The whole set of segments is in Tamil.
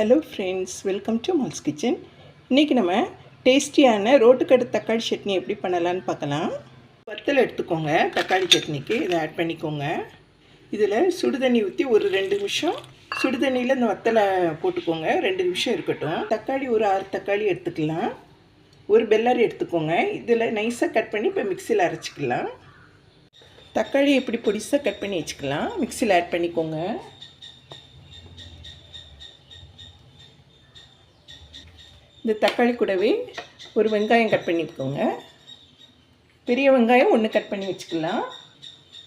Hello friends welcome to Mal's kitchen இன்றைக்கி நம்ம டேஸ்டியான ரோட்டுக்கடை தக்காளி சட்னி எப்படி பண்ணலான்னு பார்க்கலாம். வத்தல் எடுத்துக்கோங்க. தக்காளி சட்னிக்கு இதை ஆட் பண்ணிக்கோங்க. இதில் சுடுதண்ணி ஊற்றி ஒரு ரெண்டு நிமிஷம் சுடுதண்ணியில் இந்த வத்தலை போட்டுக்கோங்க. ரெண்டு நிமிஷம் இருக்கட்டும். தக்காளி ஒரு ஆறு தக்காளி எடுத்துக்கலாம். ஒரு பெல்லாரி எடுத்துக்கோங்க. இதில் நைஸாக கட் பண்ணி இப்போ மிக்சியில் அரைச்சிக்கலாம். தக்காளி எப்படி பொடிசாக கட் பண்ணி வச்சுக்கலாம். மிக்சியில் ஆட் பண்ணிக்கோங்க. இந்த தக்காளி கூடவே ஒரு வெங்காயம் கட் பண்ணிக்கோங்க. பெரிய வெங்காயம் ஒன்று கட் பண்ணி வச்சுக்கலாம்.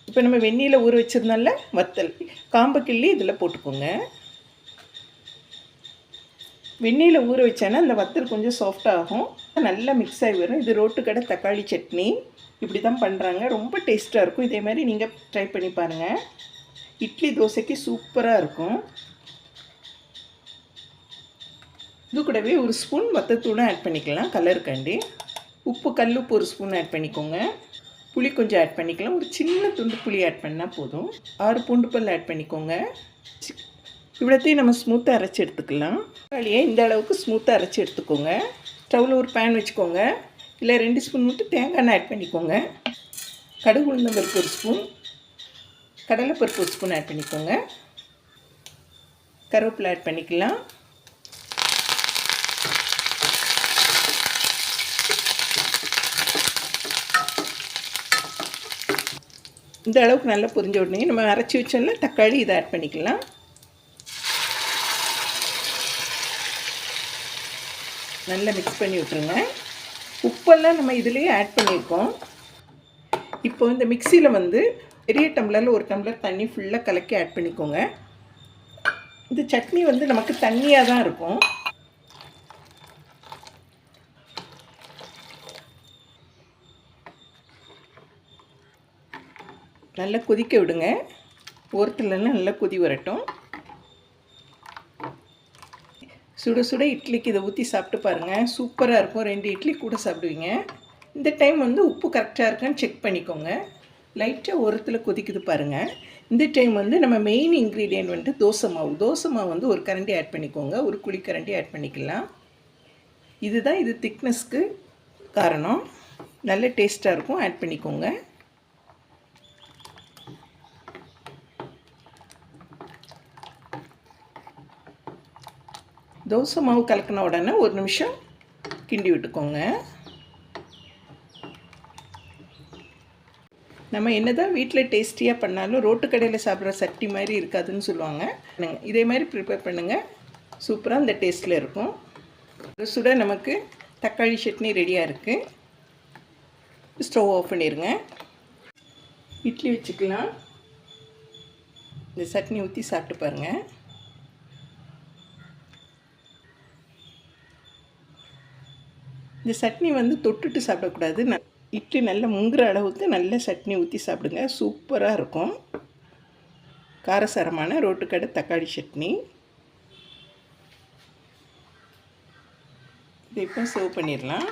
இப்போ நம்ம வெந்நியில் ஊற வச்சுருந்தால வத்தல். காம்பு கிள்ளி இதில் போட்டுக்கோங்க. வெந்நியில் ஊற வச்சேன்னா அந்த வத்தல் கொஞ்சம் சாஃப்டாகும் நல்லா மிக்ஸ் ஆகி வரும். இது ரோட்டுக்கடை தக்காளி சட்னி. இப்படி தான் பண்ணுறாங்க ரொம்ப டேஸ்ட்டாக இருக்கும். இதே மாதிரி நீங்கள் ட்ரை பண்ணி பாருங்கள் இட்லி தோசைக்கு சூப்பராக இருக்கும். இது கூடவே ஒரு ஸ்பூன் வத்தத்தூளும் ஆட் பண்ணிக்கலாம். கலருக்காண்டி உப்பு கல் உப்பு ஒரு ஸ்பூன் ஆட் பண்ணிக்கோங்க. புளி கொஞ்சம் ஆட் பண்ணிக்கலாம். ஒரு சின்ன துண்டு புளி ஆட் பண்ணால் போதும். ஆறு பூண்டு பல் ஆட் பண்ணிக்கோங்க. இவ்வளோத்தையும் நம்ம ஸ்மூத்தாக அரைச்சி எடுத்துக்கலாம். தக்காளியை இந்த அளவுக்கு ஸ்மூத்தாக அரைச்சி எடுத்துக்கோங்க. ஸ்டவ்வில் ஒரு பேன் வச்சுக்கோங்க. இல்லை ரெண்டு ஸ்பூன் மட்டும் தேங்காய் எண்ணெய் ஆட் பண்ணிக்கோங்க. கடுகு உளுந்தம் பருப்பு ஒரு ஸ்பூன். கடலைப்பருப்பு ஒரு ஸ்பூன் ஆட் பண்ணிக்கோங்க. கருவேப்பிலை ஆட் பண்ணிக்கலாம். இந்த அளவுக்கு நல்லா புரிஞ்ச உடனே நம்ம அரைச்சி வச்சோம்னா தக்காளி இதை ஆட் பண்ணிக்கலாம். நல்லா மிக்ஸ் பண்ணி விட்ருங்க உப்பெல்லாம் நம்ம இதுலேயே ஆட் பண்ணியிருக்கோம் இப்போ இந்த மிக்சியில் வந்து பெரிய டம்ளரில் ஒரு டம்ளர் தண்ணி ஃபுல்லாக கலக்கி ஆட் பண்ணிக்கோங்க. இந்த சட்னி வந்து நமக்கு தண்ணியாக தான் இருக்கும். நல்லா கொதிக்க விடுங்க. ஓரத்துலலாம் நல்லா கொதி வரட்டும். சுட சுட இட்லிக்கு இதை ஊற்றி சாப்பிட்டு பாருங்கள் சூப்பராக இருக்கும். ரெண்டு இட்லி கூட சாப்பிடுவீங்க. இந்த டைம் வந்து உப்பு கரெக்டாக இருக்கான்னு செக் பண்ணிக்கோங்க. லைட்டாக ஓரத்தில் கொதிக்குது பாருங்கள் இந்த டைம் வந்து நம்ம மெயின் இன்க்ரீடியன்ட் வந்துட்டு தோசை மாவு. தோசை மாவு வந்து ஒரு கரண்டி ஆட் பண்ணிக்கோங்க. ஒரு குழி கரண்டி ஆட் பண்ணிக்கலாம். இதுதான் இது திக்னஸ்க்கு காரணம். நல்ல டேஸ்ட்டாக இருக்கும். ஆட் பண்ணிக்கோங்க. தோசை மாவு கலக்கின உடனே ஒரு நிமிஷம் கிண்டி விட்டுக்கோங்க. நம்ம என்ன தான் வீட்டில் டேஸ்டியாக பண்ணாலும் ரோட்டு கடையில் சாப்பிட்ற சட்டி மாதிரி இருக்காதுன்னு சொல்லுவாங்க. இதே மாதிரி ப்ரிப்பேர் பண்ணுங்கள் சூப்பராக அந்த டேஸ்ட்டில் இருக்கும். சுட நமக்கு தக்காளி சட்னி ரெடியாக இருக்குது ஸ்டவ் ஆஃப் பண்ணிடுங்க இட்லி வச்சுக்கலாம். இந்த சட்னி ஊற்றி சாப்பிட்டு பாருங்கள் இந்த சட்னி வந்து தொட்டுட்டு சாப்பிடக்கூடாது. ந இட்லி நல்லா முங்குற அளவுக்கு நல்ல சட்னி ஊற்றி சாப்பிடுங்க. சூப்பராக இருக்கும். காரசாரமான ரோட்டுக்கடை தக்காளி சட்னி. இதை இப்போ சர்வ் பண்ணிடலாம்.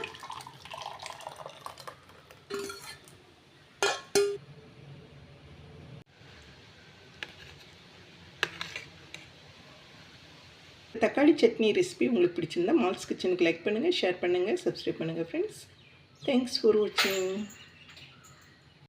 தக்காளி சட்னி ரெசிபி உங்களுக்கு பிடிச்சிருந்தா மால்ஸ் கிச்சனுக்கு லைக் பண்ணுங்கள் ஷேர் பண்ணுங்கள் சப்ஸ்கிரைப் பண்ணுங்கள் ஃப்ரெண்ட்ஸ் தேங்க்ஸ் ஃபார் வாட்சிங்